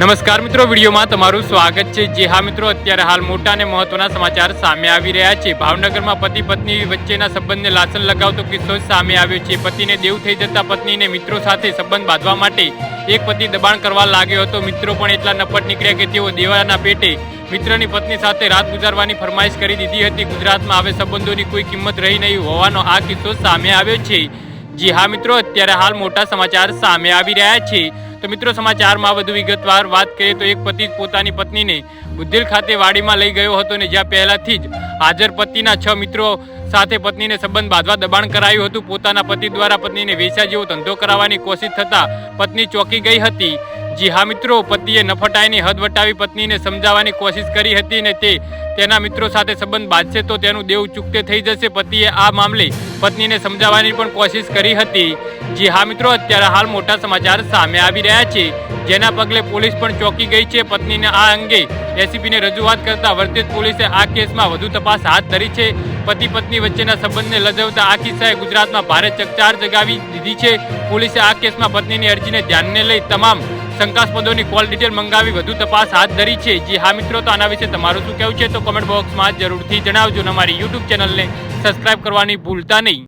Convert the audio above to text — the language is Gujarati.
નમસ્કાર મિત્રો, વિડીયોમાં તમારું સ્વાગત છે. જે હા મિત્રો, અત્યારે હાલ મોટા અને મહત્વના સમાચાર સામે આવી રહ્યા છે. ભાવનગરમાં પતિ પત્ની વચ્ચેના સંબંધને લાસન લગાવતો કિસ્સો સામે આવ્યો છે. પતિને દેવ થઈ જતા પત્નીને મિત્રો સાથે સંબંધ બાંધવા માટે એક પતિ દબાણ કરવા લાગ્યો હતો. મિત્રો પણ એટલા નપટ નીકળ્યા કે તેઓ દેવાના પેટે મિત્રની પત્ની સાથે રાત ગુજારવાની ફરમાઈશ કરી દીધી હતી. ગુજરાતમાં હવે સંબંધોની કોઈ કિંમત રહી નહીં હોવાનો આ કિસ્સો સામે આવ્યો છે. જી હા મિત્રો, અત્યારે હાલ મોટા સમાચાર સામે આવી રહ્યા છે. તો મિત્રો, સમાચારમાં વધુ વિગતવાર વાત કરીએ તો એક પતિ પોતાની પત્નીને બુદ્ધિલ ખાતે વાડીમાં લઈ ગયો હતો ને જ્યાં પહેલાથી જ હાજર પતિના છ મિત્રો સાથે પત્નીને સંબંધ બાંધવા દબાણ કરાયું હતું. પોતાના પતિ દ્વારા પત્નીને વેચા જેવો ધંધો કરાવવાની કોશિશ થતાં પત્ની ચોંકી ગઈ હતી. જી હા મિત્રો, પતિએ નફટાઈની હદ વટાવી પત્નીને સમજાવવાની કોશિશ કરી હતી ને તે તેના મિત્રો સાથે સંબંધ બાંધશે તો તેનું દેવ ચૂકતે થઈ જશે. પતિએ આ મામલે પત્નીને સમજાવવાની પણ કોશિશ કરી હતી. જી હા મિત્રો, અત્યારે હાલ મોટા સમાચાર સામે આવી રહ્યા છે. જેના પગલે પોલીસ પણ ચોંકી ગઈ છે. પત્નીને આ અંગે એસીપીને રજૂઆત કરતા વર્તેજ પોલીસે આ કેસમાં વધુ તપાસ હાથ ધરી છે. પતિ પત્ની વચ્ચેના સંબંધને લજવતા આ કિસ્સાએ ગુજરાતમાં ભારે ચકચાર જગાવી દીધી છે. પોલીસે આ કેસમાં પત્નીની અરજીને ધ્યાનને લઈ તમામ શંકાસ્પદોની કોલ ડિટેલ મંગાવી વધુ તપાસ હાથ ધરી છે. જે હા મિત્રો, તો આના વિશે તમારું શું કહેવું છે? તો કોમેન્ટ બોક્સમાં જરૂરથી જણાવજો અમારી યુટ્યુબ ચેનલને સબસ્ક્રાઇબ કરવાની ભૂલતા નહીં.